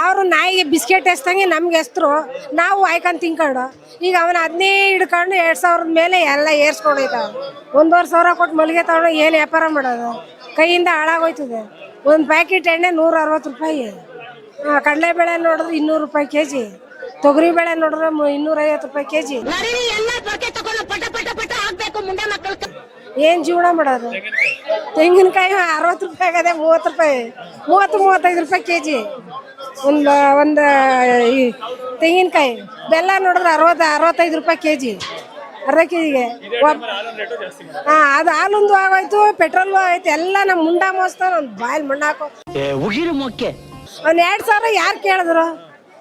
ಅವರು ನಾಯಿಗೆ ಬಿಸ್ಕೆಟ್ ಎಸ್ತಂಗೆ ನಮ್ಗೆ ಎಸ್ತರು ನಾವು ಆಯ್ಕೊಂಡು ತಿನ್ಕೊಂಡು ಈಗ ಅವನ ಅದನ್ನೇ ಹಿಡ್ಕೊಂಡು ಎರಡು ಸಾವಿರದ ಮೇಲೆ ಎಲ್ಲ ಏರ್ಸ್ಕೊಂಡೋಯ್ತಾವ. ಒಂದೂವರೆ ಸಾವಿರ ಕೊಟ್ಟು ಮಲ್ಲಿಗೆ ತಗೊಂಡು ಏನು ವ್ಯಾಪಾರ ಮಾಡೋದು? ಕೈಯಿಂದ ಹಾಳಾಗೋಯ್ತದೆ. ಒಂದು ಪ್ಯಾಕೆಟ್ ಎಣ್ಣೆ ನೂರ ಅರವತ್ತು ರೂಪಾಯಿ. ಕಡಲೆಬೇಳೆ ನೋಡಿದ್ರೆ ಇನ್ನೂರು ರೂಪಾಯಿ ಕೆ ಜಿ ತೊಗರಿ ಬೇಳೆ ನೋಡಿದ್ರೆ ಇನ್ನೂರೈವತ್ತು ರೂಪಾಯಿ ಕೆ ಜಿ ಏನ್ ಜೀವನ ಮಾಡೋದು? ತೆಂಗಿನಕಾಯಿ ಅರವತ್ತು ರೂಪಾಯಿ ಆಗದೆ ಮೂವತ್ತು ರೂಪಾಯಿ ಮೂವತ್ತು ಮೂವತ್ತೈದು ರೂಪಾಯಿ ಕೆ ಜಿ ಒಂದು ಒಂದು ಈ ತೆಂಗಿನಕಾಯಿ ಬೆಲ್ಲ ನೋಡಿದ್ರೆ ಅರವತ್ತು ಅರವತ್ತೈದು ರೂಪಾಯಿ ಕೆ ಜಿ ಅರ್ಧ ಕೆ ಜಿಗೆ ಹಾಂ ಅದು ಹಾಲೊಂದು ಆಗೋಯ್ತು ಪೆಟ್ರೋಲ್ ಆಗೋಯ್ತು ಎಲ್ಲ ನಮ್ಮ ಮುಂಡ ಮೋಸ್ತ ಒಂದು ಬಾಯಲ್ಲಿ ಮಣ್ಣು ಹಾಕೋ ಮುಖ್ಯ. ಮೊಕ್ಕೆ ಅವ್ನು ಎರಡು ಸಾವಿರ ಯಾರು ಕೇಳಿದ್ರು?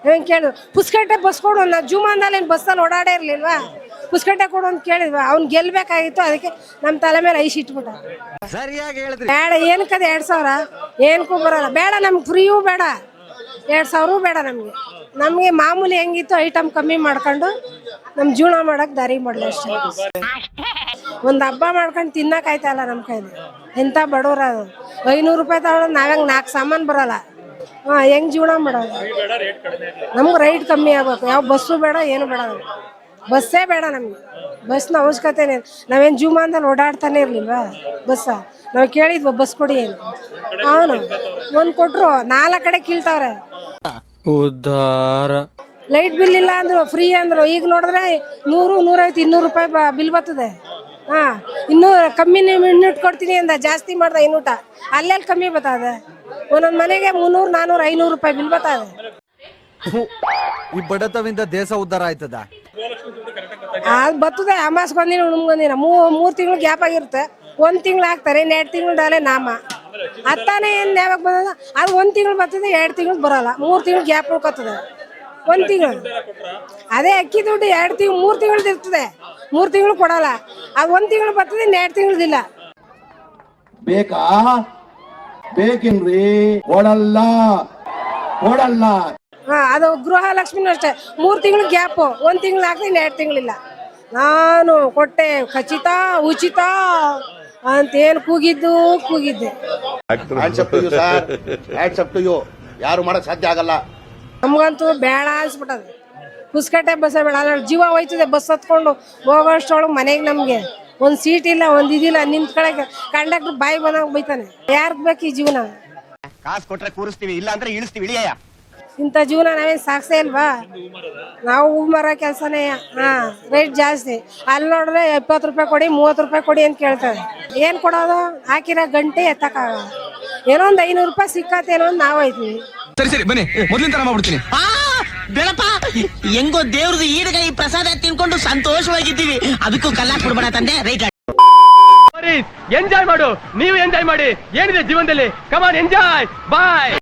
ಹೆಂಗೆ ಕೇಳಿದ್ರು? ಪುಸ್ಕಟ್ಟೆ ಬಸ್ ಕೊಡು ನಾವು ಜುಮಾನ್ದಲ್ಲಿ ಏನು ಬಸ್ಸಲ್ಲಿ ಓಡಾಡೇ ಇರಲಿಲ್ವಾ? ಪುಸ್ಕಟ್ಟೆ ಕೊಡು ಅಂತ ಕೇಳಿದ್ವಿ. ಅವ್ನು ಗೆಲ್ಬೇಕಾಗಿತ್ತು ಅದಕ್ಕೆ ನಮ್ಮ ತಲೆ ಮೇಲೆ ಐಸ್ ಇಟ್ಬಿಟ್ಟ. ಸರಿಯಾಗಿ ಹೇಳಿದ್ರಿ. ಬೇಡ ಏನಕ್ಕದ ಎರಡು ಸಾವಿರ? ಏನಕ್ಕೂ ಬರೋಲ್ಲ. ಬೇಡ ನಮ್ಗೆ ಫ್ರೀಯೂ ಬೇಡ. ಎರಡು ಸಾವಿರ ಬೇಡ ನಮಗೆ. ನಮಗೆ ಮಾಮೂಲಿ ಹೆಂಗಿತ್ತು ಐಟಮ್ ಕಮ್ಮಿ ಮಾಡ್ಕೊಂಡು ನಮ್ಮ ಜೀವನ ಮಾಡೋಕೆ ದಾರಿ ಮಾಡಲಿ ಅಷ್ಟೇ. ಒಂದು ಹಬ್ಬ ಮಾಡ್ಕೊಂಡು ತಿನ್ನಕ್ಕಾಯ್ತಲ್ಲ ನಮ್ಮ ಕೈಲಿ. ಎಂಥ ಬಡವ್ರ ಅದು. ಐನೂರು ರೂಪಾಯಿ ತಗೊಳ್ಳೋದು ನಾವ್ಯಾಂಗೆ ನಾಲ್ಕು ಸಾಮಾನು ಬರೋಲ್ಲ. ಹಾಂ ಹೆಂಗೆ ಜೀವನ ಮಾಡೋದು? ನಮ್ಗೆ ರೈಟ್ ಕಮ್ಮಿ ಆಗ್ಬೇಕು. ಯಾವ ಬಸ್ಸು ಬೇಡ ಏನು ಬೇಡ ಬಸ್ಸೇ ಬೇಡ ನಮಗೆ. ಬಸ್ನ ಅವಶ್ಯಕತೆನೇ ಇಲ್ಲ. ನಾವೇನು ಜೂಮಾನ್ದಲ್ಲಿ ಓಡಾಡ್ತಾನೆ ಇರಲಿಲ್ವಾ? ಬಸ್ಸ? ನಾವು ಕೇಳಿದ್ವ ಬಸ್ ಕೊಡಿ ಏನು ಅವನು ಒಂದು ಕೊಟ್ರು ನಾಲ್ಕು ಕಡೆ ಕೀಳ್ತಾವ್ರೆ. ಉದ್ಧಾರ ಲೈಟ್ ಬಿಲ್ ಇಲ್ಲ ಅಂದ್ರು ಫ್ರೀ ಅಂದ್ರು. ಈಗ ನೋಡಿದ್ರೆ ನೂರು ನೂರೈವತ್ತು ಇನ್ನೂರು ರೂಪಾಯಿ ಬ ಬಿಲ್ ಬರ್ತದೆ. ಹಾ ಇನ್ನೂ ಕಮ್ಮಿ ಇನ್ನೂಟ್ ಕೊಡ್ತೀನಿ ಅಂದ ಜಾಸ್ತಿ ಮಾಡ್ದ ಇನ್ನೂಟ. ಅಲ್ಲೆಲ್ಲಿ ಕಮ್ಮಿ ಬರ್ತದೆ. ಒಂದೊಂದು ಮನೆಗೆ ಮುನ್ನೂರು ನಾನೂರು ಐನೂರು ರೂಪಾಯಿ ಬಿಲ್ ಬರ್ತದೆ. ಈ ಬಡತವಿಂದ ದೇಶ ಉದ್ಧಾರ ಆಯ್ತದ? ಅದು ಬರ್ತದೆ ಅಮಾಸ್ಗೆ ಒಂದಿನ ಉಣ್ಗೊಂದಿನ ಮೂ ಮೂರು ತಿಂಗಳು ಗ್ಯಾಪ್ ಆಗಿರುತ್ತೆ. ಒಂದು ತಿಂಗಳು ಹಾಕ್ತಾರೆ ಇನ್ನು ಎರಡು ಡಾಲೆ ನಾಮ. ಹತ್ತಾನೆ ಏನು ಯಾವಾಗ ಬಂದ ಅದು ಒಂದು ತಿಂಗಳು ಬರ್ತದೆ ಎರಡು ತಿಂಗಳು ಬರಲ್ಲ. ಮೂರು ತಿಂಗಳು ಗ್ಯಾಪ್ ಉಳ್ಕೊತದೆ. ಒಂದು ತಿಂಗಳು. ಅದೇ ಅಕ್ಕಿ ದುಡ್ಡು ಎರಡು ತಿಂಗಳು ಮೂರು ತಿಂಗಳು ಇರ್ತದೆ. ಮೂರು ತಿಂಗಳು ಕೊಡಲ್ಲ. ಅದು ಒಂದು ತಿಂಗಳು ಬರ್ತದೆ ಇನ್ನು ಎರಡು ತಿಂಗಳದಿಲ್ಲ ಬೇಕಾ? ಬೇಕೇನ್ರಿ. ಕೊಡಲ್ಲ. ಕೊಡಲ್ಲ. ಹಾಂ ಅದು ಗೃಹಲಕ್ಷ್ಮಿನೂ ಅಷ್ಟೇ. ಮೂರು ತಿಂಗಳು ಗ್ಯಾಪು. ಒಂದು ತಿಂಗಳು ಹಾಕಿದ್ರೆ ಇನ್ನು ಎರಡು ತಿಂಗಳಿಲ್ಲ. ನಾನು ಕೊಟ್ಟೆ ಖಚಿತ ಉಚಿತ ಅಂತೇನು ಕೂಗಿದ್ದು ಕೂಗಿದ್ದೆ. Hands up sir hands up to you ಯಾರು ಮಾಡಕ್ ಸಾಧ್ಯ ಆಗಲ್ಲ. ನಮ್ಗಂತೂ ಬೇಡ ಅನ್ಸ್ಬಿಟ್ಟದ. ಕುಸ್ಕಟ್ಟೆ ಬಸ್ಸೇ ಬೇಡ. ಅಲ್ಲ ಜೀವ ಹೋಯ್ತದೆ ಬಸ್ ಹತ್ಕೊಂಡು ಹೋಗೋಷ್ಟೊಳಗೆ ಮನೆಗೆ ನಮಗೆ. ಒಂದು ಸೀಟ್ ಇಲ್ಲ ಒಂದು ಇದಿಲ್ಲ ನಿಂತ್ಕೊಳಕ್ಕೆ ಕಂಡಕ್ಟರ್ ಬಾಯಿ ಬಂದಾಗ ಬೈತಾನೆ. ಯಾರ್ಗ್ ಬೇಕು ಈ ಜೀವನ? ಕಾಸು ಕೊಟ್ರೆ ಕೂರಿಸ್ತೀವಿ ಇಲ್ಲ ಅಂದ್ರೆ ಇಳಿಸ್ತೀವಿ ಇಳಿಯಯ್ಯ. ಇಂಥ ಜೀವನ ನಾವೇನು ಸಾಕ್ಸೇ ಇಲ್ವಾ? ನಾವು ಹೂ ಮರ ಕೆಲಸನೇ ಹಾ ರೇಟ್ ಜಾಸ್ತಿ. ಅಲ್ಲಿ ನೋಡಿದ್ರೆ ಇಪ್ಪತ್ತು ರೂಪಾಯಿ ಕೊಡಿ ಮೂವತ್ತು ರೂಪಾಯಿ ಕೊಡಿ ಅಂತ ಕೇಳ್ತಾರೆ. ಏನು ಕೊಡೋದು? ಹಾಕಿರೋ ಗಂಟೆ ಎತ್ತಕ ಏನೋ ಒಂದು ಐನೂರು ರೂಪಾಯಿ ಸಿಕ್ಕತ್ತೇನೋ ಅಂತ ನಾವು ಐತಿ ಸರಿ ಸರಿ ಬನ್ನಿ. ಮೊದ್ಲಿನ ತರ ಮಾಡ್ಬಿಡ್ತೀನಿ. ಆ ಬೆಳಪ ಹೆಂಗೋ ದೇವ್ರದ್ದು ಈ ಪ್ರಸಾದ ತಿನ್ಕೊಂಡು ಸಂತೋಷವಾಗಿದ್ದೀವಿ. ಅದಕ್ಕೂ ಕಲ್ಲಾಕ್ ಕೊಡ್ಬೇಡ ತಂದೆ. ರೈಟ್ ಎಂಜಾಯ್ ಮಾಡು. ನೀವು ಎಂಜಾಯ್ ಮಾಡಿ. ಏನಿದೆ ಜೀವನದಲ್ಲಿ? ಕಮಾನ್ ಎಂಜಾಯ್ ಬಾಯ್